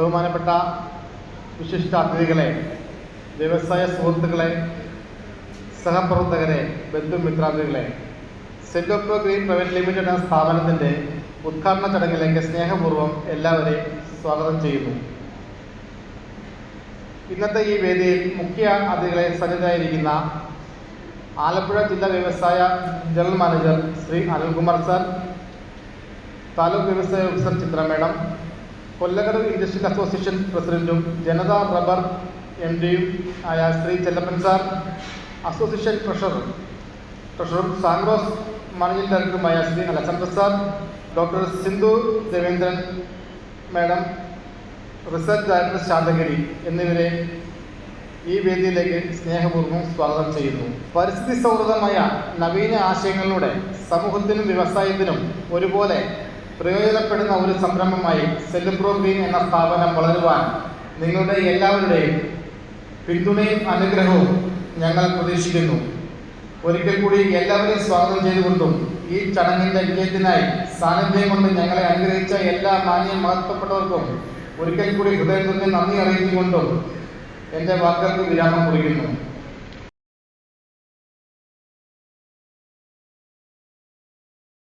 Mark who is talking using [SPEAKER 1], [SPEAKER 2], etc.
[SPEAKER 1] ബഹുമാനപ്പെട്ട വിശിഷ്ട അതിഥികളെ വ്യവസായ സുഹൃത്തുക്കളെ സഹപ്രവർത്തകരെ ബന്ധുമിത്രാദികളെ സെൻഡോപ്രോ ഗ്രീൻ പ്രൈവറ്റ് ലിമിറ്റഡ് എന്ന സ്ഥാപനത്തിന്റെ ഉദ്ഘാടന ചടങ്ങിലേക്ക് സ്നേഹപൂർവം എല്ലാവരെയും സ്വാഗതം ചെയ്യുന്നു. ഇന്നത്തെ ഈ വേദിയിൽ മുഖ്യ അതിഥികളെ സന്നിധായിരിക്കുന്ന ആലപ്പുഴ ജില്ലാ വ്യവസായ general manager Shri Anilkumar sir taluk വ്യവസായ officer Chitra madam Kollakadavu industrial association പ്രസിഡന്റും ജനതാ റബ്ബർ എം ഡിയും ആയ Shri Chellappan sir association treasurer ട്രഷറും സാൻറോസ് മാനേജിംഗ് ഡയറക്ടറുമായ Shri Alexander sir doctor Sindhu Devendran madam research director Santhigiri എന്നിവരെ ഈ വേദിയിലേക്ക് സ്നേഹപൂർവം സ്വാഗതം ചെയ്യുന്നു. പരിസ്ഥിതി സൗഹൃദമായ നവീന ആശയങ്ങളിലൂടെ സമൂഹത്തിനും വ്യവസായത്തിനും ഒരുപോലെ പ്രയോജനപ്പെടുന്ന ഒരു സംരംഭമായി സെലിബ്രോ ഗ്രീൻ എന്ന സ്ഥാപനം വളരുവാൻ നിങ്ങളുടെ എല്ലാവരുടെയും പിന്തുണയും അനുഗ്രഹവും ഞങ്ങൾ പ്രതീക്ഷിക്കുന്നു. ഒരിക്കൽ കൂടി എല്ലാവരെയും സ്വാഗതം ചെയ്തുകൊണ്ടും ഈ ചടങ്ങിന്റെ വിജയത്തിനായി സാന്നിധ്യം കൊണ്ട് ഞങ്ങളെ അനുഗ്രഹിച്ച എല്ലാ മാന്യ മഹത്വപ്പെട്ടവർക്കും ഒരിക്കൽ കൂടി ഹൃദയത്തിൽ നിന്ന് നന്ദി അറിയിച്ചുകൊണ്ടും എന്റെ വാക്കുകൾക്ക് വിരാമം കുറിക്കുന്നു.